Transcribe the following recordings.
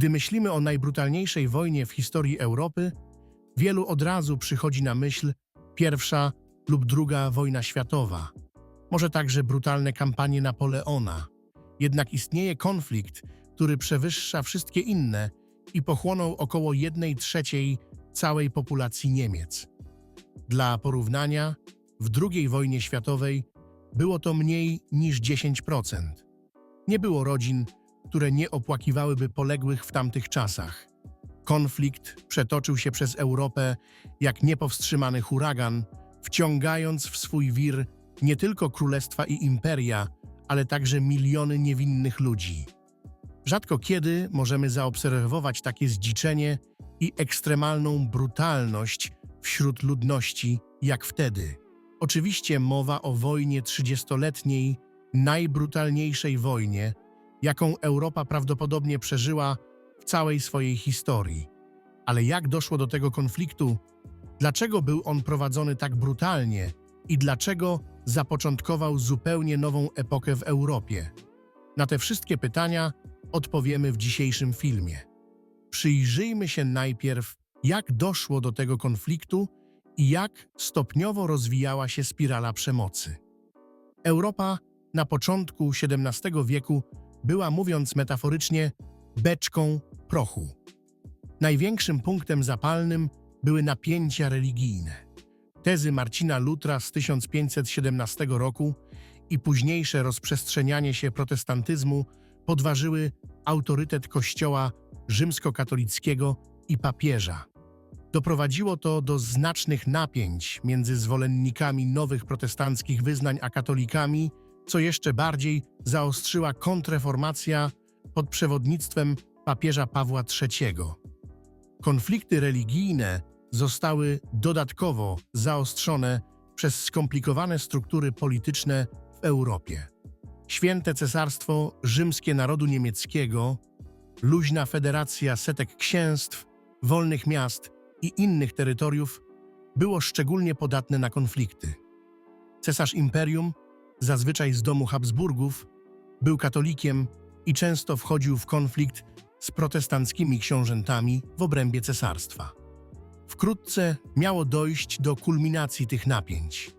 Gdy myślimy o najbrutalniejszej wojnie w historii Europy, wielu od razu przychodzi na myśl pierwsza lub druga wojna światowa. Może także brutalne kampanie Napoleona. Jednak istnieje konflikt, który przewyższa wszystkie inne i pochłonął około 1 trzeciej całej populacji Niemiec. Dla porównania, w II wojnie światowej było to mniej niż 10%. Nie było rodzin, które nie opłakiwałyby poległych w tamtych czasach. Konflikt przetoczył się przez Europę jak niepowstrzymany huragan, wciągając w swój wir nie tylko królestwa i imperia, ale także miliony niewinnych ludzi. Rzadko kiedy możemy zaobserwować takie zdziczenie i ekstremalną brutalność wśród ludności jak wtedy. Oczywiście mowa o wojnie trzydziestoletniej, najbrutalniejszej wojnie, jaką Europa prawdopodobnie przeżyła w całej swojej historii. Ale jak doszło do tego konfliktu? Dlaczego był on prowadzony tak brutalnie i dlaczego zapoczątkował zupełnie nową epokę w Europie? Na te wszystkie pytania odpowiemy w dzisiejszym filmie. Przyjrzyjmy się najpierw, jak doszło do tego konfliktu i jak stopniowo rozwijała się spirala przemocy. Europa na początku XVII wieku była, mówiąc metaforycznie, beczką prochu. Największym punktem zapalnym były napięcia religijne. Tezy Marcina Lutra z 1517 roku i późniejsze rozprzestrzenianie się protestantyzmu podważyły autorytet Kościoła rzymskokatolickiego i papieża. Doprowadziło to do znacznych napięć między zwolennikami nowych protestanckich wyznań a katolikami, co jeszcze bardziej zaostrzyła kontreformacja pod przewodnictwem papieża Pawła III. Konflikty religijne zostały dodatkowo zaostrzone przez skomplikowane struktury polityczne w Europie. Święte Cesarstwo Rzymskie Narodu Niemieckiego, luźna federacja setek księstw, wolnych miast i innych terytoriów było szczególnie podatne na konflikty. Cesarz imperium, zazwyczaj z domu Habsburgów, był katolikiem i często wchodził w konflikt z protestanckimi książętami w obrębie cesarstwa. Wkrótce miało dojść do kulminacji tych napięć.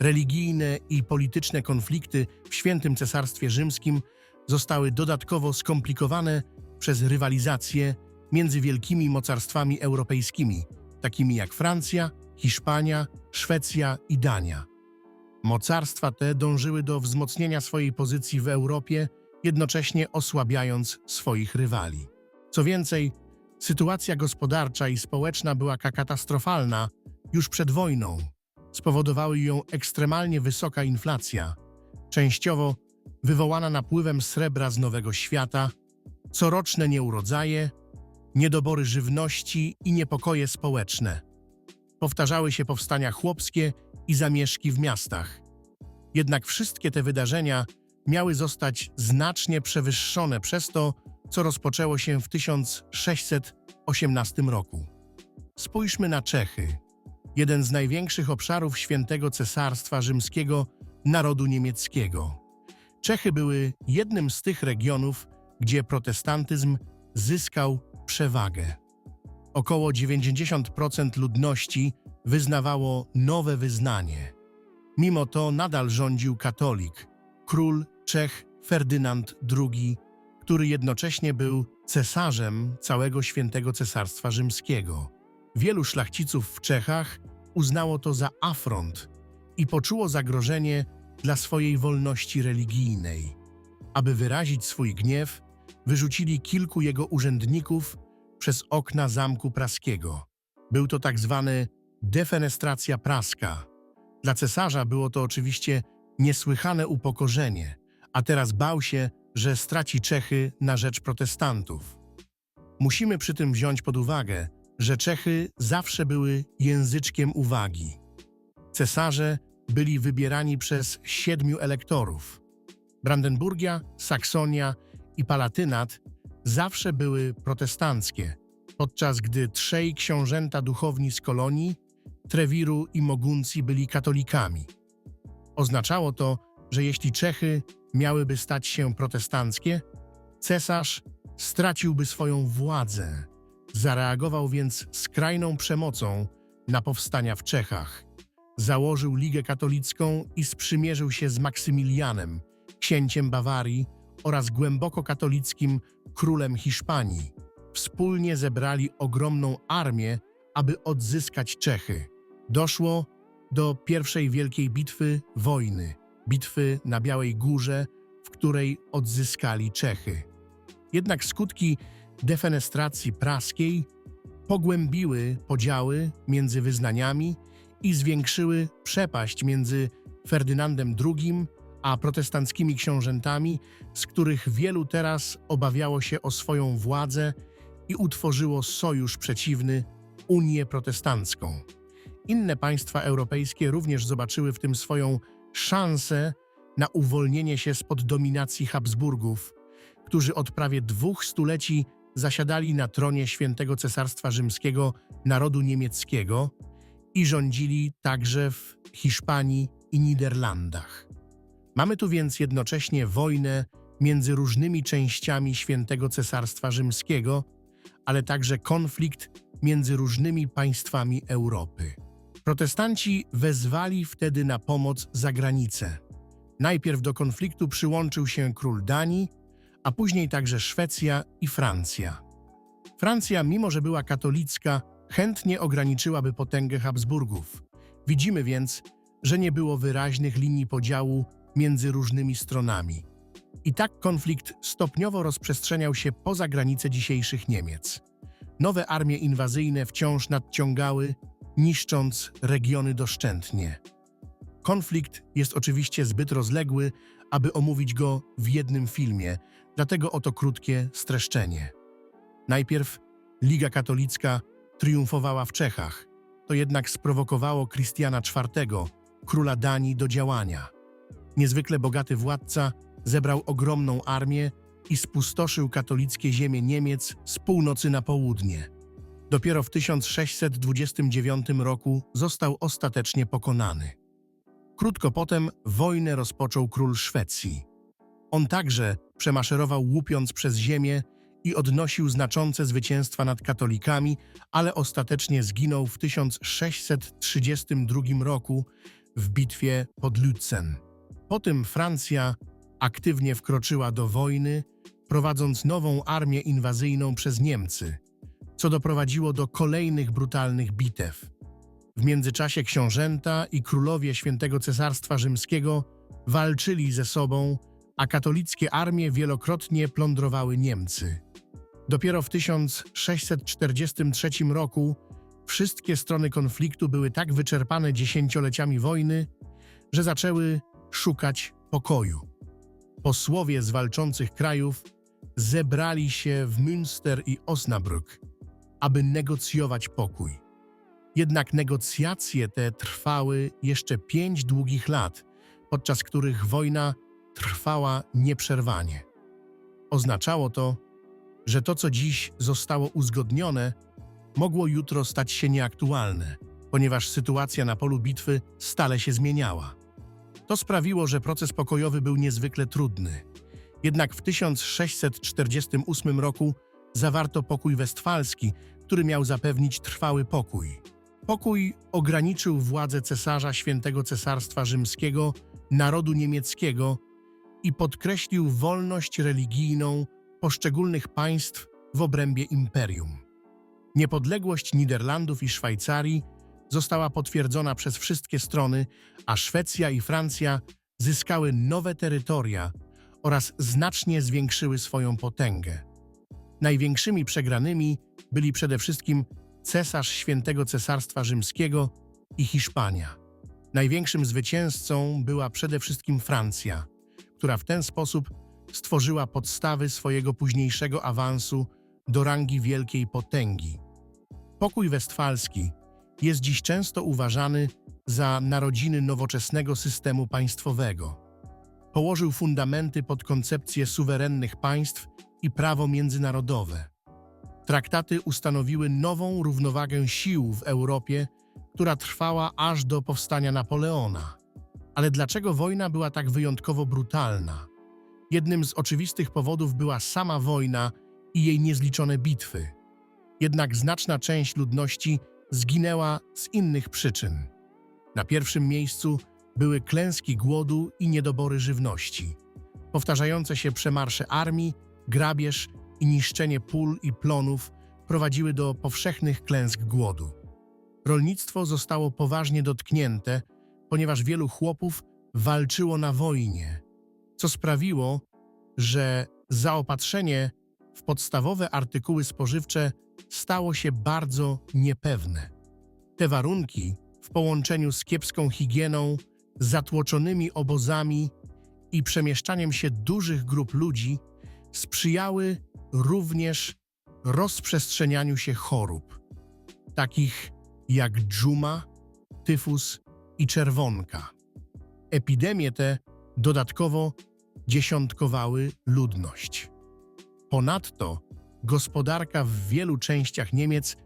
Religijne i polityczne konflikty w Świętym Cesarstwie Rzymskim zostały dodatkowo skomplikowane przez rywalizację między wielkimi mocarstwami europejskimi, takimi jak Francja, Hiszpania, Szwecja i Dania. Mocarstwa te dążyły do wzmocnienia swojej pozycji w Europie, jednocześnie osłabiając swoich rywali. Co więcej, sytuacja gospodarcza i społeczna była katastrofalna już przed wojną. Spowodowały ją ekstremalnie wysoka inflacja, częściowo wywołana napływem srebra z Nowego Świata, coroczne nieurodzaje, niedobory żywności i niepokoje społeczne. Powtarzały się powstania chłopskie i zamieszki w miastach. Jednak wszystkie te wydarzenia miały zostać znacznie przewyższone przez to, co rozpoczęło się w 1618 roku. Spójrzmy na Czechy, jeden z największych obszarów świętego cesarstwa rzymskiego narodu niemieckiego. Czechy były jednym z tych regionów, gdzie protestantyzm zyskał przewagę. Około 90% ludności wyznawało nowe wyznanie. Mimo to nadal rządził katolik, król Czech Ferdynand II, który jednocześnie był cesarzem całego świętego cesarstwa rzymskiego. Wielu szlachciców w Czechach uznało to za afront i poczuło zagrożenie dla swojej wolności religijnej. Aby wyrazić swój gniew, wyrzucili kilku jego urzędników przez okna zamku praskiego. Był to tak zwany defenestracja praska. Dla cesarza było to oczywiście niesłychane upokorzenie, a teraz bał się, że straci Czechy na rzecz protestantów. Musimy przy tym wziąć pod uwagę, że Czechy zawsze były języczkiem uwagi. Cesarze byli wybierani przez siedmiu elektorów. Brandenburgia, Saksonia i Palatynat zawsze były protestanckie, podczas gdy trzej książęta duchowni z kolonii, Trewiru i Moguncji byli katolikami. Oznaczało to, że jeśli Czechy miałyby stać się protestanckie, cesarz straciłby swoją władzę. Zareagował więc skrajną przemocą na powstania w Czechach. Założył Ligę Katolicką i sprzymierzył się z Maksymilianem, księciem Bawarii oraz głęboko katolickim królem Hiszpanii. Wspólnie zebrali ogromną armię, aby odzyskać Czechy. Doszło do pierwszej wielkiej bitwy wojny, bitwy na Białej Górze, w której odzyskali Czechy. Jednak skutki defenestracji praskiej pogłębiły podziały między wyznaniami i zwiększyły przepaść między Ferdynandem II a protestanckimi książętami, z których wielu teraz obawiało się o swoją władzę i utworzyło sojusz przeciwny Unię Protestancką. Inne państwa europejskie również zobaczyły w tym swoją szansę na uwolnienie się spod dominacji Habsburgów, którzy od prawie dwóch stuleci zasiadali na tronie świętego Cesarstwa Rzymskiego narodu niemieckiego i rządzili także w Hiszpanii i Niderlandach. Mamy tu więc jednocześnie wojnę między różnymi częściami świętego Cesarstwa Rzymskiego, ale także konflikt między różnymi państwami Europy. Protestanci wezwali wtedy na pomoc za granicę. Najpierw do konfliktu przyłączył się król Danii, a później także Szwecja i Francja. Francja, mimo że była katolicka, chętnie ograniczyłaby potęgę Habsburgów. Widzimy więc, że nie było wyraźnych linii podziału między różnymi stronami. I tak konflikt stopniowo rozprzestrzeniał się poza granice dzisiejszych Niemiec. Nowe armie inwazyjne wciąż nadciągały, niszcząc regiony doszczętnie. Konflikt jest oczywiście zbyt rozległy, aby omówić go w jednym filmie, dlatego oto krótkie streszczenie. Najpierw Liga Katolicka triumfowała w Czechach. To jednak sprowokowało Krystiana IV, króla Danii, do działania. Niezwykle bogaty władca zebrał ogromną armię i spustoszył katolickie ziemie Niemiec z północy na południe. Dopiero w 1629 roku został ostatecznie pokonany. Krótko potem wojnę rozpoczął król Szwecji. On także przemaszerował łupiąc przez ziemię i odnosił znaczące zwycięstwa nad katolikami, ale ostatecznie zginął w 1632 roku w bitwie pod Lützen. Potem Francja aktywnie wkroczyła do wojny, prowadząc nową armię inwazyjną przez Niemcy, co doprowadziło do kolejnych brutalnych bitew. W międzyczasie książęta i królowie Świętego Cesarstwa Rzymskiego walczyli ze sobą, a katolickie armie wielokrotnie plądrowały Niemcy. Dopiero w 1643 roku wszystkie strony konfliktu były tak wyczerpane dziesięcioleciami wojny, że zaczęły szukać pokoju. Posłowie z walczących krajów zebrali się w Münster i Osnabrück, aby negocjować pokój. Jednak negocjacje te trwały jeszcze pięć długich lat, podczas których wojna trwała nieprzerwanie. Oznaczało to, że to, co dziś zostało uzgodnione, mogło jutro stać się nieaktualne, ponieważ sytuacja na polu bitwy stale się zmieniała. To sprawiło, że proces pokojowy był niezwykle trudny. Jednak w 1648 roku zawarto pokój westfalski, który miał zapewnić trwały pokój. Pokój ograniczył władzę cesarza Świętego Cesarstwa Rzymskiego, narodu niemieckiego i podkreślił wolność religijną poszczególnych państw w obrębie imperium. Niepodległość Niderlandów i Szwajcarii została potwierdzona przez wszystkie strony, a Szwecja i Francja zyskały nowe terytoria oraz znacznie zwiększyły swoją potęgę. Największymi przegranymi byli przede wszystkim cesarz Świętego Cesarstwa Rzymskiego i Hiszpania. Największym zwycięzcą była przede wszystkim Francja, która w ten sposób stworzyła podstawy swojego późniejszego awansu do rangi wielkiej potęgi. Pokój westfalski jest dziś często uważany za narodziny nowoczesnego systemu państwowego. Położył fundamenty pod koncepcję suwerennych państw i prawo międzynarodowe. Traktaty ustanowiły nową równowagę sił w Europie, która trwała aż do powstania Napoleona. Ale dlaczego wojna była tak wyjątkowo brutalna? Jednym z oczywistych powodów była sama wojna i jej niezliczone bitwy. Jednak znaczna część ludności zginęła z innych przyczyn. Na pierwszym miejscu były klęski głodu i niedobory żywności. Powtarzające się przemarsze armii, grabież i niszczenie pól i plonów prowadziły do powszechnych klęsk głodu. Rolnictwo zostało poważnie dotknięte, ponieważ wielu chłopów walczyło na wojnie, co sprawiło, że zaopatrzenie w podstawowe artykuły spożywcze stało się bardzo niepewne. Te warunki, w połączeniu z kiepską higieną, zatłoczonymi obozami i przemieszczaniem się dużych grup ludzi, sprzyjały również rozprzestrzenianiu się chorób, takich jak dżuma, tyfus i czerwonka. Epidemie te dodatkowo dziesiątkowały ludność. Ponadto gospodarka w wielu częściach Niemiec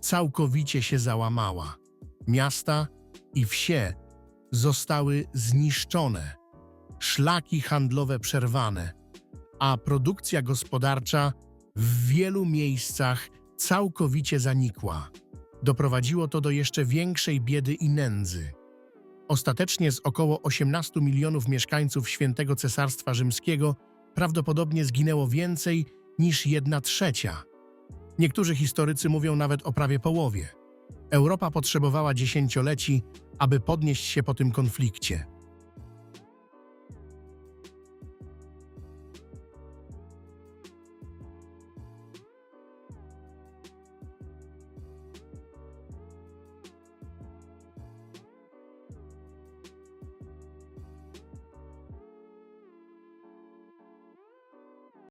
całkowicie się załamała. Miasta i wsie zostały zniszczone, szlaki handlowe przerwane, a produkcja gospodarcza w wielu miejscach całkowicie zanikła. Doprowadziło to do jeszcze większej biedy i nędzy. Ostatecznie z około 18 milionów mieszkańców Świętego Cesarstwa Rzymskiego prawdopodobnie zginęło więcej niż jedna trzecia. Niektórzy historycy mówią nawet o prawie połowie. Europa potrzebowała dziesięcioleci, aby podnieść się po tym konflikcie.